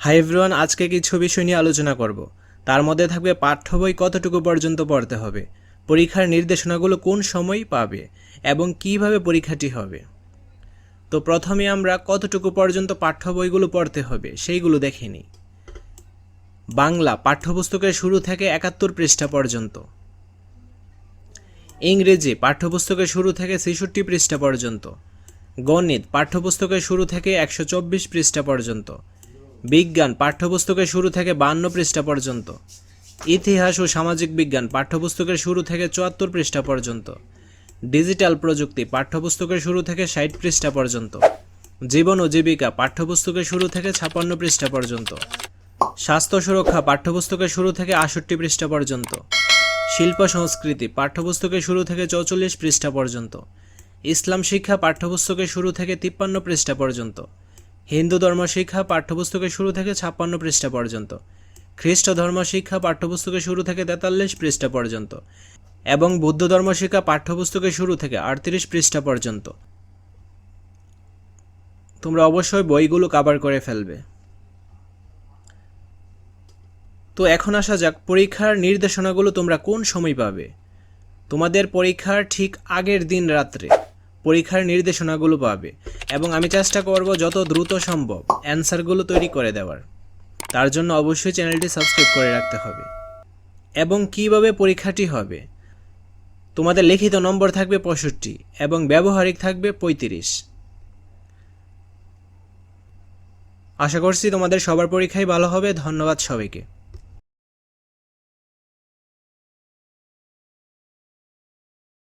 High আজকে কিছু বিষয় নিয়ে আলোচনা করব। তার মধ্যে থাকবে পাঠ্য বই কতটুকু পর্যন্ত পড়তে হবে, পরীক্ষার নির্দেশনাগুলো কোন সময় পাবে, এবং কীভাবে পরীক্ষাটি হবে। তো প্রথমে আমরা কতটুকু পর্যন্ত পাঠ্য বইগুলো পড়তে হবে, সেইগুলো দেখে নিই। বাংলা পাঠ্যপুস্তকের শুরু থেকে একাত্তর পৃষ্ঠা পর্যন্ত। ইংরেজি পাঠ্যপুস্তকের শুরু থেকে ছেষট্টি পৃষ্ঠা পর্যন্ত। গণিত পাঠ্যপুস্তকের শুরু থেকে একশো চব্বিশ পৃষ্ঠা পর্যন্ত। বিজ্ঞান পাঠ্যপুস্তকের শুরু থেকে বান্ন পৃষ্ঠা পর্যন্ত। ইতিহাস ও সামাজিক বিজ্ঞান পাঠ্যপুস্তকের শুরু থেকে চুয়াত্তর পৃষ্ঠা পর্যন্ত। ডিজিটাল প্রযুক্তি পাঠ্যপুস্তকের শুরু থেকে ষাট পৃষ্ঠা পর্যন্ত। জীবন ও জীবিকা পাঠ্যপুস্তকের শুরু থেকে ছাপান্ন পৃষ্ঠা পর্যন্ত। স্বাস্থ্য সুরক্ষা পাঠ্যপুস্তকের শুরু থেকে আষট্টি পৃষ্ঠা পর্যন্ত। শিল্প সংস্কৃতি পাঠ্যপুস্তকের শুরু থেকে চৌচল্লিশ পৃষ্ঠা পর্যন্ত। ইসলাম শিক্ষা পাঠ্যপুস্তকের শুরু থেকে তিপ্পান্ন পৃষ্ঠা পর্যন্ত। হিন্দু ধর্ম শিক্ষা পাঠ্যপুস্তকের শুরু থেকে ছাপ্পান্ন পৃষ্ঠা পর্যন্ত, খ্রিস্ট ধর্ম শিক্ষা পাঠ্যপুস্তকের শুরু থেকে তেতাল্লিশ পৃষ্ঠা পর্যন্ত এবং বৌদ্ধ ধর্ম শিক্ষা পাঠ্যপুস্তকের শুরু থেকে আটত্রিশ পৃষ্ঠা পর্যন্ত। তোমরা অবশ্যই বইগুলো কাবার করে ফেলবে। তো এখন আসা যাক পরীক্ষার নির্দেশনাগুলো তোমরা কোন সময় পাবে? তোমাদের পরীক্ষার ঠিক আগের দিন রাত্রে। পরীক্ষার নির্দেশনাগুলো পাবে এবং আমি চেষ্টা করব যত দ্রুত সম্ভব অ্যান্সারগুলো তৈরি করে দেওয়ার। তার জন্য অবশ্যই চ্যানেলটি সাবস্ক্রাইব করে রাখতে হবে। এবং কীভাবে পরীক্ষাটি হবে? তোমাদের লিখিত নম্বর থাকবে পঁয়ষট্টি এবং ব্যবহারিক থাকবে পঁয়ত্রিশ। আশা করছি তোমাদের সবার পরীক্ষাই ভালো হবে। ধন্যবাদ সবাইকে।